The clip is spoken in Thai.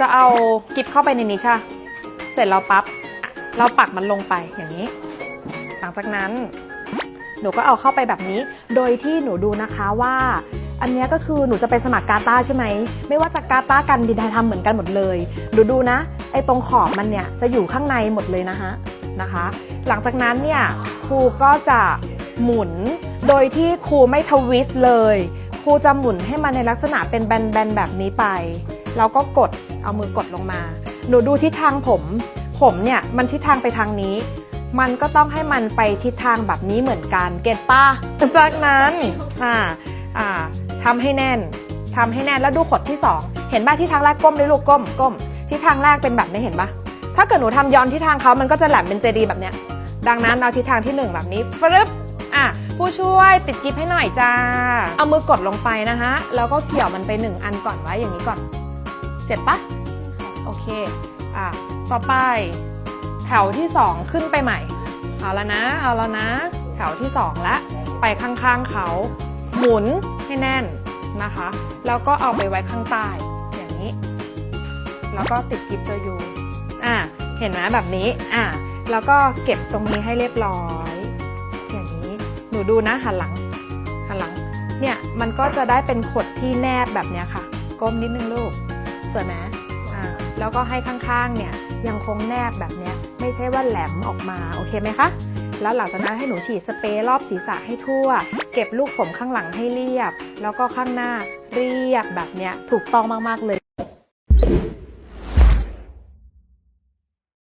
จะเอากิฟเข้าไปในนี้ใช่ะเสร็จแล้วปั๊บ เราปักมันลงไปอย่างนี้ หลังจากนั้น หนูก็เอาเข้าไปแบบนี้ โดยที่หนูดูนะคะว่า อันเนี้ยก็คือหนูจะไปสมัครกาตาใช่ไหม ไม่ว่าจะกาตากันดินไทยทำเหมือนกันหมดเลยหนูดูนะ ไอ้ตรงขอบมันเนี่ยจะอยู่ข้างในหมดเลยนะฮะนะคะ หลังจากนั้นเนี่ยครูก็จะหมุน โดยที่ครูไม่ทวิสต์เลย ครูจะหมุนให้มันในลักษณะเป็นแบนๆแบบนี้ไป แล้วก็กด เอามือกดลงมา หนูดูทิศทางผม ผมเนี่ยมันทิศทางไปทางนี้ มันก็ต้องให้มันไปทิศทางแบบนี้เหมือนกัน เก็ตป้าจากนั้นอ่าอ่าทำให้แน่นทำให้แน่นแล้วดูขดที่สองเห็นป่ะที่ทางแรกก้มเลยลูกก้มก้มที่ทางแรกเป็นแบบนี้เห็นป่ะถ้าเกิดหนูทำย้อนที่ทางเขามันก็จะแหลมเป็นเจดีแบบเนี้ย ดังนั้นเอาทิศทางที่หนึ่งแบบนี้ฟรึบอะผู้ช่วยติดกิฟให้หน่อยจ้า เอามือกดลงไปนะฮะแล้วก็เกี่ยวมันไปหนึ่งอันก่อนไว้อย่างนี้ก่อน เสร็จปะโอเคอะต่อไป แถวที่สองขึ้นไปใหม่เอาแล้วนะเอาแล้วนะ แถวที่สองละไปข้างๆเขาหมุนให้แน่นนะคะ แล้วก็เอาไปไว้ข้างใต้อย่างนี้ แล้วก็ติดกิฟต์ตัวยูอะเห็นไหมแบบนี้อะแล้วก็เก็บตรงนี้ให้เรียบร้อย อย่างนี้หนูดูนะหันหลังหันหลังเนี่ยมันก็จะได้เป็นขดที่แนบแบบนี้ค่ะ ก้มนิดนึงลูก สวยไหมอ่าแล้วก็ให้ข้างๆเนี่ยยังคงแนบแบบเนี้ยไม่ใช่ว่าแหลมออกมาโอเคไหมคะแล้วหลังจากนั้นให้หนูฉีดสเปรย์รอบศีรษะให้ทั่ว เก็บลูกผมข้างหลังให้เรียบ แล้วก็ข้างหน้าเรียบแบบเนี้ยถูกต้องมากๆเลย